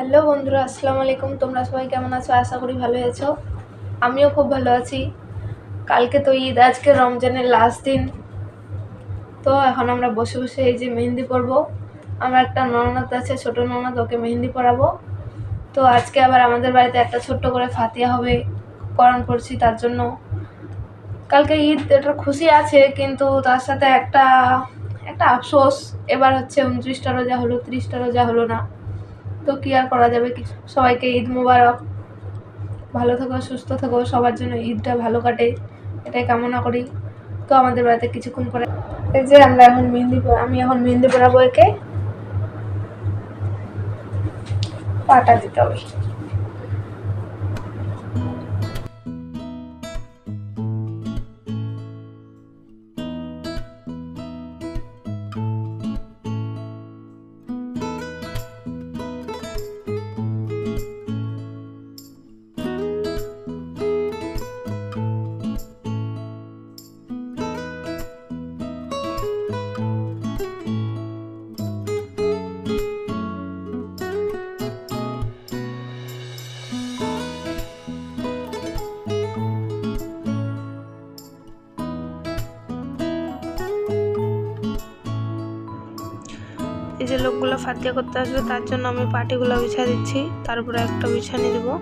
Hello বন্ধুরা, আসসালামু আলাইকুম। তোমরা সবাই কেমন আছো? আশা করি ভালো আছো। আমিও খুব ভালো আছি। কালকে তো ঈদ, আজকে রমজানের লাস্ট দিন। তো এখন আমরা বসে বসে এই যে মেহেন্দি পরবো। আমার একটা ননদ আছে, ছোটো ননদ, ওকে মেহেন্দি পরাবো। তো আজকে আবার আমাদের বাড়িতে একটা ছোট্ট করে ফাতিয়া হবে, করণ করছি তার জন্য। কালকে ঈদ, এটা খুশি আছে, কিন্তু তার সাথে একটা একটা আফসোস। এবার হচ্ছে উনত্রিশটা রোজা হলো, ত্রিশটা রোজা হলো না। তো কি আর করা যাবে? কি সবাইকে ঈদ মোবারক। ভালো থাকো, সুস্থ থাকো, সবার জন্য ঈদটা ভালো কাটে। এটাই কামনা করি। তো আমাদের বাড়িতে কিছুক্ষণ করে এই যে আমরা এখন মেহেন্দি আমি এখন মেহেন্দি পরাবো একে। পাটা দিতে হবে। যে লোকগুলো ফাতিয়া করতে আসবে, তার জন্য আমি পাটিগুলো বিছা দিচ্ছি। তারপরে একটা বিছানি দেবো।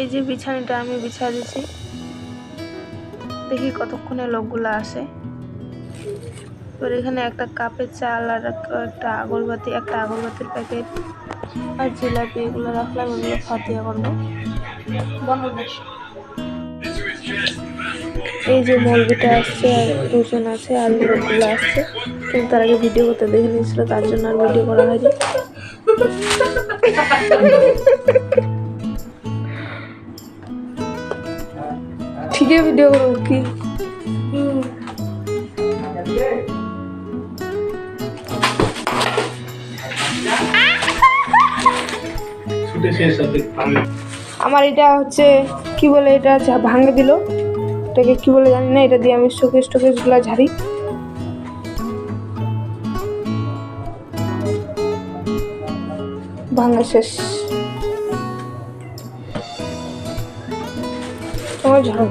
এই যে বিছানিটা আমি বিছা দিছি। দেখি কতক্ষণে লোকগুলো আসে। এবার এখানে একটা কাপের চাল আর একটা আগরবাতি, একটা আগরবাতির প্যাকেট আর জিলাপি এগুলো রাখলাম, এগুলো ফাতিয়া করব। এই যে মলবিটা আসছে আর দুজন আছে, আর লোকগুলো আসছে। কিন্তু তার আগে ভিডিও করতে দেখে নিয়েছিল, তার জন্য আর ভিডিও করা হয়নি। ঠিকই ভিডিও করব কি আমার এটা হচ্ছে কি বলে এটা ভাঙে দিল। এটাকে কি বলে জানি না এটা দিয়ে আমি শোকেস টোকেসগুলা ঝাড়ি। ভাঙা শেষ। তোমার ঝাড়ো।